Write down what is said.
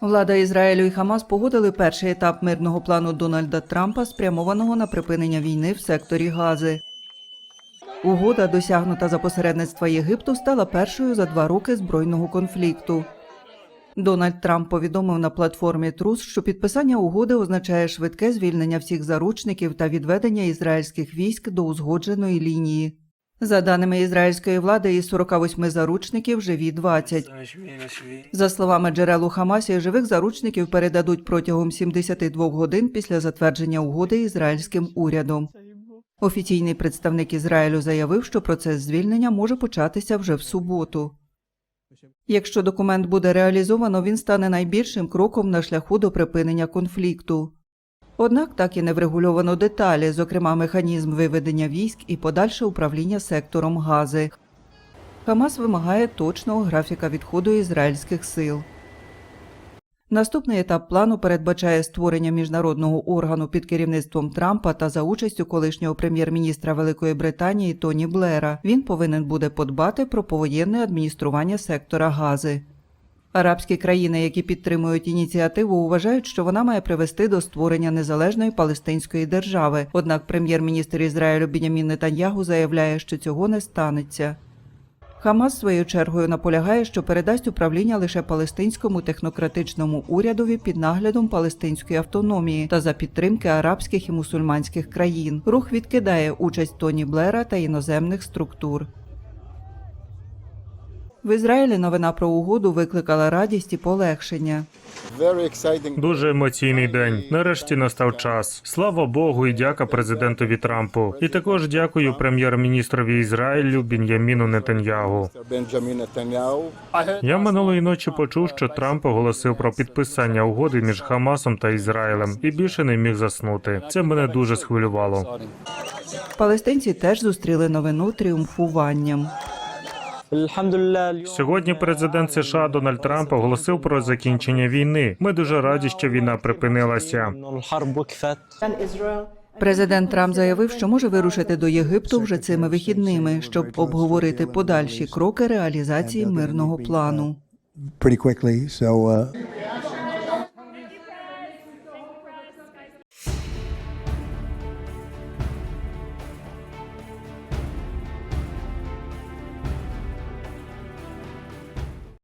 Влада Ізраїлю і Хамас погодили перший етап мирного плану Дональда Трампа, спрямованого на припинення війни в секторі Гази. Угода, досягнута за посередництва Єгипту, стала першою за два роки збройного конфлікту. Дональд Трамп повідомив на платформі Трус, що підписання угоди означає швидке звільнення всіх заручників та відведення ізраїльських військ до узгодженої лінії. За даними ізраїльської влади, із 48 заручників живі 20. За словами джерел у Хамасі, живих заручників передадуть протягом 72 годин після затвердження угоди ізраїльським урядом. Офіційний представник Ізраїлю заявив, що процес звільнення може початися вже в суботу. Якщо документ буде реалізовано, він стане найбільшим кроком на шляху до припинення конфлікту. Однак так і не врегульовано деталі, зокрема механізм виведення військ і подальше управління сектором Гази. Хамас вимагає точного графіка відходу ізраїльських сил. Наступний етап плану передбачає створення міжнародного органу під керівництвом Трампа та за участю колишнього прем'єр-міністра Великої Британії Тоні Блера. Він повинен буде подбати про повоєнне адміністрування сектора Гази. Арабські країни, які підтримують ініціативу, вважають, що вона має привести до створення незалежної палестинської держави. Однак прем'єр-міністр Ізраїлю Бінямін Нетаньягу заявляє, що цього не станеться. Хамас своєю чергою наполягає, що передасть управління лише палестинському технократичному урядові під наглядом палестинської автономії та за підтримки арабських і мусульманських країн. Рух відкидає участь Тоні Блера та іноземних структур. В Ізраїлі новина про угоду викликала радість і полегшення. Дуже емоційний день. Нарешті настав час. Слава Богу, і дяка президентові Трампу. І також дякую прем'єр-міністрові Ізраїлю Бін'яміну Нетаньягу. Я минулої ночі почув, що Трамп оголосив про підписання угоди між Хамасом та Ізраїлем і більше не міг заснути. Це мене дуже схвилювало. Палестинці теж зустріли новину тріумфуванням. Сьогодні президент США Дональд Трамп оголосив про закінчення війни. Ми дуже раді, що війна припинилася. Президент Трамп заявив, що може вирушити до Єгипту вже цими вихідними, щоб обговорити подальші кроки реалізації мирного плану.